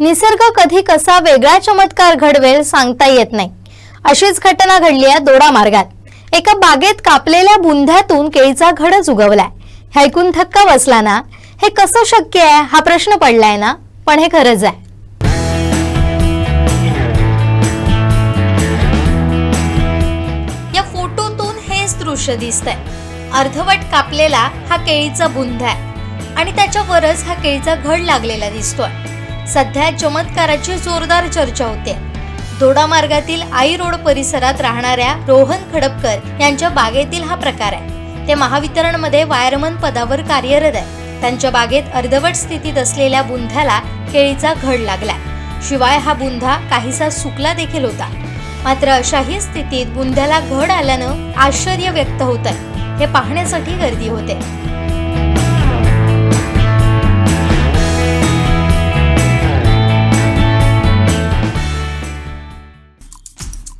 निसर्ग कधी कसा वेगळा चमत्कार घडवेल सांगता येत नाही. अशीच घटना घडली आहे दोडा मार्गात. एका बागेत कापलेल्या बुंध्यातून केळीचा घडच उगवलाय हे ऐकून थक्का बसला ना? हे कसं शक्य आहे? हा प्रश्न पडलाय ना? पण हे खरंच आहे. या फोटोतून हेच दृश्य दिसतंय. अर्धवट कापलेला हा केळीचा बुंद आहे. आणि त्याच्यावरच हा केळीचा घड लागलेला दिसतोय. सध्या चमत्काराची जोरदार चर्चा होते. दोडा मार्गातील आई रोड परिसरात राहणाऱ्या रोहन खडपकर यांच्या बागेतील हा प्रकार आहे. ते महावितरणमध्ये वायरमन पदावर कार्यरत आहे. त्यांच्या बागेत अर्धवट स्थितीत असलेल्या बुंध्याला केळीचा घड लागलाय. शिवाय हा बुंधा काहीसा सुकला देखील होता. मात्र अशाही स्थितीत बुंध्याला घड आल्यानं आश्चर्य व्यक्त होत आहे हे पाहण्यासाठी गर्दी होते.